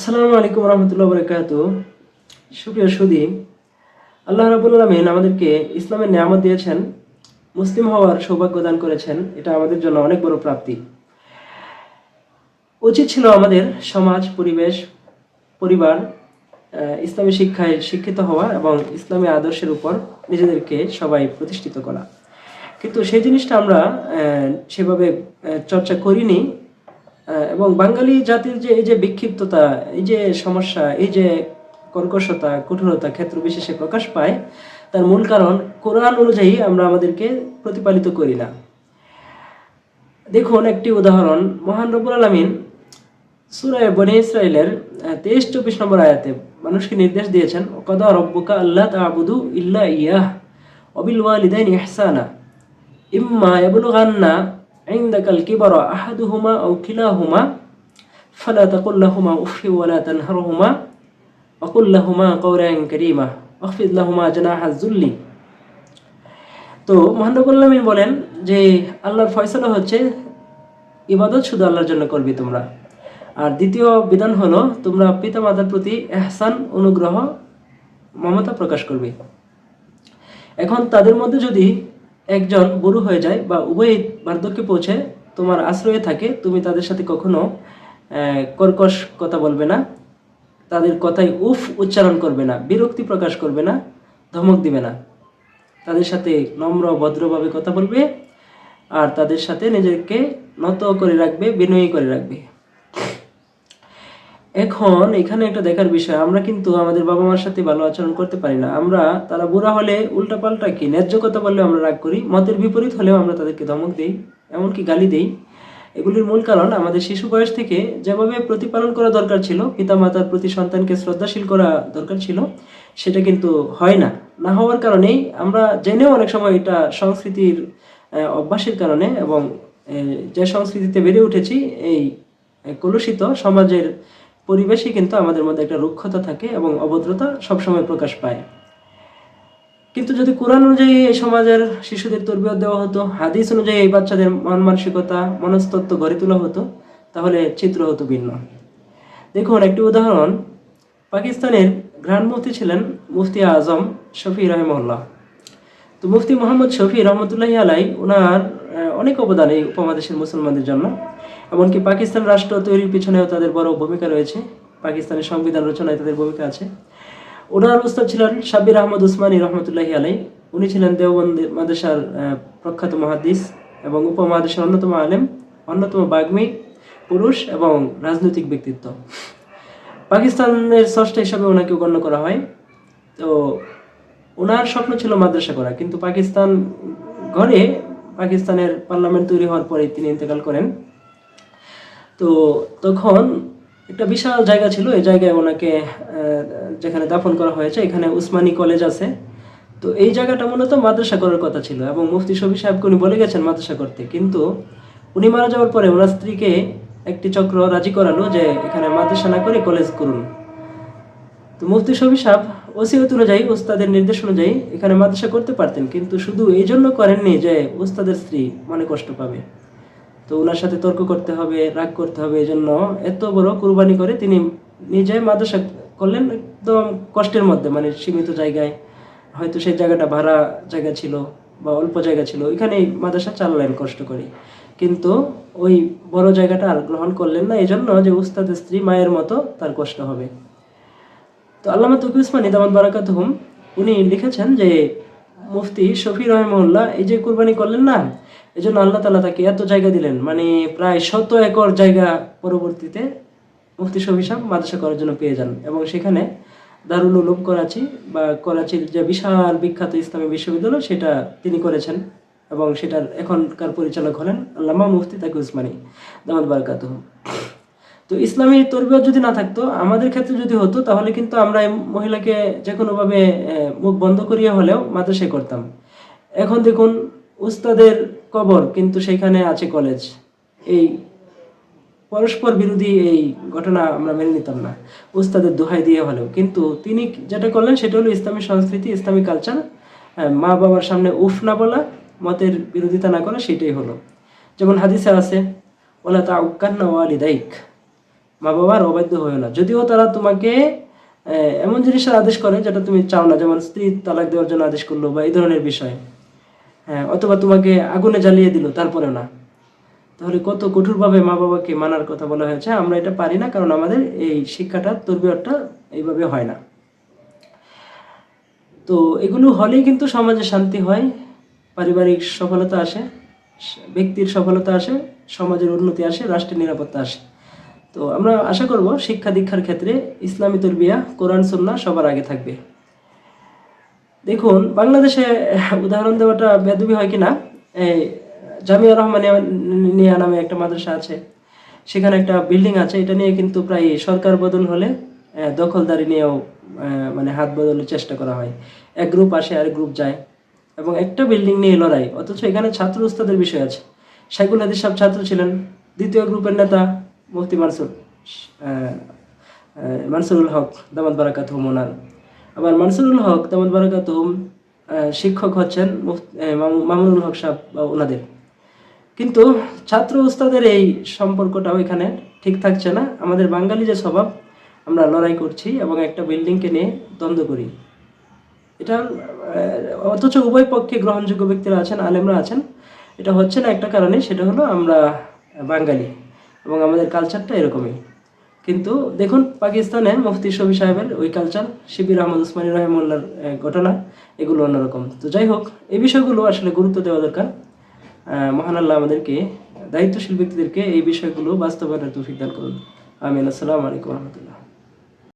আসসালামু আলাইকুম রহমতুল্লাহ বরকাত সুপ্রিয় সুদী, আল্লাহ রাবুল আলমিন আমাদেরকে ইসলামের নিয়ামত দিয়েছেন, মুসলিম হওয়ার সৌভাগ্য দান করেছেন, এটা আমাদের জন্য অনেক বড় প্রাপ্তি। উচিত ছিল আমাদের সমাজ, পরিবেশ, পরিবার ইসলামী শিক্ষায় শিক্ষিত হওয়া এবং ইসলামী আদর্শের উপর নিজেদেরকে সবাই প্রতিষ্ঠিত করা। কিন্তু সেই জিনিসটা আমরা সেভাবে চর্চা করিনি। এবং বাঙালি জাতির যে, এই যে বিক্ষিপ্ততা, এই যে সমস্যা, এই যে কর্কশতা, কঠোরতা ক্ষেত্র বিশেষে প্রকাশ পায়, তার মূল কারণ কোরআন অনুযায়ী আমরা আমাদেরকে প্রতিপালিত করি না। দেখুন একটি উদাহরণ, মহান রবুল আলমিন সুরায় বনি ইসরায়েলের তেইশ, চব্বিশ নম্বর আয়াতে মানুষকে নির্দেশ দিয়েছেন কদা রব্বুকা আল্লাহ তাবুদু ইল্লা ইয়াহ অবিল ওয়ালিদাইন ইহসানা। ইম্মা ইয়াবলুগান্না عندك الكبر أحدهما أو كلاهما فلا تقل لهما أف ولا تنهرهما وقل لهما قولا كريما واخفض لهما جناح الذل তো মহানবুল আলমিন বলেন যে আল্লাহর ফয়সলা হচ্ছে ইবাদত শুধু আল্লাহর জন্য করবি তোমরা আর দ্বিতীয় বিধান হলো তোমরা পিতা মাতার প্রতি এহসান অনুগ্রহ মমতা প্রকাশ করবে এখন তাদের মধ্যে যদি একজন বুড়ো হয়ে যায় বা উভয় বার্ধক্যে পৌঁছে তোমার আশ্রয়ে থাকে, তুমি তাদের সাথে কখনো কর্কশ কথা বলবে না, তাদের কথায় উফ উচ্চারণ করবে না, বিরক্তি প্রকাশ করবে না, ধমক দিবে না। তাদের সাথে নম্র, ভদ্রভাবে কথা বলবে আর তাদের সাথে নিজেকে নত করে রাখবে, বিনয়ী করে রাখবে। এখন এখানে একটা দেখার বিষয়, আমরা কিন্তু আমাদের বাবা মার সাথে ভালো আচরণ করতে পারি না। আমরা তারা বুড়া হলে উল্টাপাল্টা কি, ন্যায্য কথা বললে আমরা রাগ করি, মতের বিপরীত হলেও আমরা তাদেরকে ধমক দিই, এমনকি গালি দেই। এগুলির মূল কারণ আমাদের শিশু বয়স থেকে যেভাবে প্রতিপালন করা দরকার ছিল, পিতামাতার প্রতি সন্তানকে শ্রদ্ধাশীল করা দরকার ছিল, সেটা কিন্তু হয় না। না হওয়ার কারণেই আমরা জেনেও অনেক সময় এটা সংস্কৃতির অভ্যাসের কারণে এবং যে সংস্কৃতিতে বেড়ে উঠেছি, এই কলুষিত সমাজের পরিবেশে কিন্তু আমাদের মধ্যে একটা রুক্ষতা থাকে এবং অভদ্রতা সবসময় প্রকাশ পায়। কিন্তু যদি কোরআন অনুযায়ী এই সমাজের শিশুদের তরবিয়ত দেওয়া হতো, হাদিস অনুযায়ী এই বাচ্চাদের মন মানসিকতা মনস্তত্ব গড়ে তোলা হতো, তাহলে চিত্র হতো ভিন্ন। দেখুন, একটি উদাহরণ। পাকিস্তানের গ্রান্ড মুফতি ছিলেন মুফতি আজম শফি রহমল্লাহ তো মুফতি মোহাম্মদ শফি রহমতুল্লাহ আলাই ওনার অনেক অবদান এই উপমহাদেশের মুসলমানদের জন্য। এমনকি পাকিস্তান রাষ্ট্র তৈরির পিছনেও তাদের বড় ভূমিকা রয়েছে। পাকিস্তানের সংবিধান রচনায় তাদের ভূমিকা আছে। ওনার উস্তাদ ছিলেন সাব্বির আহমদ উসমানী রহমতুল্লাহি আলাই উনি ছিলেন দেওবন্দ মাদ্রাসার প্রখ্যাত মহাদিস এবং উপমহাদেশের অন্যতম আলেম, অন্যতম বাগ্মী, পুরুষ এবং রাজনৈতিক ব্যক্তিত্ব। পাকিস্তানের ষষ্ঠ হিসাবে ওনাকে গণ্য করা হয়। তো ওনার স্বপ্ন ছিল মাদ্রাসা করা, কিন্তু পাকিস্তান ঘরে পাকিস্তানের পার্লামেন্ট তৈরি হওয়ার পরে তিনি ইন্তেকাল করেন। তো তখন একটা বিশাল জায়গা ছিল, এই জায়গায় ওনাকে যেখানে দাফন করা হয়েছে, এখানে উসমানী কলেজ আছে। তো এই জায়গাটা মূলত মাদ্রাসা করার কথা ছিল এবং মুফতি শফি সাহেবকে উনি বলে গেছেন মাদ্রাসা করতে। কিন্তু উনি মারা যাওয়ার পরে ওনার স্ত্রীকে একটি চক্র রাজি করালো যে এখানে মাদ্রাসা না করে কলেজ করুন। তো মুফতি শফি সাহেব ওসিয়ত অনুযায়ী উস্তাদের নির্দেশ অনুযায়ী এখানে মাদ্রাসা করতে পারতেন, কিন্তু শুধু এই জন্য করেননি যে উস্তাদের স্ত্রী মনে কষ্ট পাবে। তো ওনার সাথে তর্ক করতে হবে, রাগ করতে হবে এই জন্য এত বড় কুরবানি করে তিনি নিজে মাদ্রাসা করলেন একদম কষ্টের মধ্যে মানে সীমিত জায়গায়। হয়তো সেই জায়গাটা ভাড়া জায়গা ছিল বা অল্প জায়গা ছিল, ওইখানেই মাদ্রাসা চালালেন কষ্ট করে। কিন্তু ওই বড় জায়গাটা আর গ্রহণ করলেন না এই জন্য যে উস্তাদের স্ত্রী মায়ের মতো তার কষ্ট হবে। তো আল্লামা তকি উসমানী দামান বারাকাত হুম উনি লিখেছেন যে, মুফতি শফি রহমউল্লাহ এই যে কুরবানি করলেন না এই জন্য আল্লাহ তালা তাকে এত জায়গা দিলেন মানে প্রায় শত একর জায়গা পরবর্তীতে মুফতি শফি সাহেব মাদ্রাসা করার জন্য পেয়ে যান। এবং সেখানে দারুল উলুম করাচি বা করাচির যে বিশাল বিখ্যাত ইসলামী বিশ্ববিদ্যালয়, সেটা তিনি করেছেন এবং সেটার এখনকার পরিচালক হলেন আল্লামা মুফতি তাকি উসমানী দামাদ বারকাত তো ইসলামী তরবিয়ত যদি না থাকতো, আমাদের ক্ষেত্রে যদি হতো, তাহলে কিন্তু আমরা এই মহিলাকে যে কোনোভাবে মুখ বন্ধ করিয়া হলেও মাদ্রাসায় করতাম। এখন দেখুন, উস্তাদের কবর কিন্তু সেখানে আছে কলেজ। এই পরস্পর বিরোধী এই ঘটনা আমরা মেনে নিতাম না, উস্তাদের দোহাই দিয়ে হলেও। কিন্তু তিনি যেটা করলেন, সেটা হলো ইসলামী সংস্কৃতি, ইসলামী কালচার মা বাবার সামনে উফ না বলা, মতের বিরোধিতা না করা, সেটাই হলো। যেমন হাদিসে আছে, ওলা তা উক্কান্না ওয়ালিদাইক। মা বাবার অবাধ্য হয়েও না। যদিও তারা তোমাকে এমন জিনিসের আদেশ করে যেটা তুমি চাও না, যেমন স্ত্রী তালাক দেওয়ার জন্য আদেশ করল বা এই ধরনের বিষয়। হ্যাঁ অথবা তোমাকে আগুনে জ্বালিয়ে দিল, তারপরেও না। তাহলে কত কঠোরভাবে মা বাবাকে মানার কথা বলা হয়েছে, আমরা এটা পারি না, কারণ আমাদের এই শিক্ষাটা, তরবিয়তটা এইভাবে হয় না। তো এগুলো হলেই কিন্তু সমাজে শান্তি হয়, পারিবারিক সফলতা আসে, ব্যক্তির সফলতা আসে, সমাজের উন্নতি আসে, রাষ্ট্রের নিরাপত্তা আসে। তো আমরা আশা করব শিক্ষা দীক্ষার ক্ষেত্রে ইসলামী তরবিয়া, কোরআন, সুন্নাহ সবার আগে থাকবে। দেখুন, বাংলাদেশে উদাহরণ দেওয়াটা বেদবি হয় কিনা? এই জামিয়া রহমানিয়া নিয়া নামে একটা মাদ্রাসা আছে। সেখানে একটা বিল্ডিং আছে। এটা নিয়ে কিন্তু প্রায় সরকার বদল হলে দখলদারি নিয়েও মানে হাত বদলের চেষ্টা করা হয়। এক গ্রুপ আসে আর গ্রুপ যায়। এবং একটা বিল্ডিং নিয়ে লড়াই। অথচ এখানে ছাত্র উস্তাদের বিষয় আছে। শাইকুল হাদিস সাহেব ছাত্র ছিলেন। দ্বিতীয় গ্রুপের নেতা। মুফতি মানসুর মানসুরুল হক, দামাত বারাকাত ওনার। আবার মানসুরুল হক, দামাত বারাকাত শিক্ষক হচ্ছেন মামুনুল হক সাহেব ওনাদের। কিন্তু ছাত্র উস্তাদের এই সম্পর্কটাও এখানে ঠিক থাকছে না। আমাদের বাঙালি যে স্বভাব, আমরা লড়াই করছি এবং একটা বিল্ডিংকে নিয়ে দ্বন্দ্ব করি। এটা অথচ উভয় পক্ষে গ্রহণযোগ্য ব্যক্তিরা আছেন, আলেমরা আছেন। এটা হচ্ছে না একটা কারণে, সেটা হলো আমরা বাঙালি। এবং আমাদের কালচারটা এরকমই। কিন্তু দেখুন, পাকিস্তানে মুফতি শফি সাহেবের ওই কালচার শিবির আহমদ উসমানী রহমুল্লার ঘটনা, এগুলো অন্যরকম। তো যাই হোক, এই বিষয়গুলো আসলে গুরুত্ব দেওয়া দরকার। মহান আল্লাহ আমাদেরকে, দায়িত্বশীল ব্যক্তিদেরকে এই বিষয়গুলো বাস্তবায়নের তৌফিক দান করুন। আমিন। আসসালামু আলাইকুম রহমতুল্লাহ।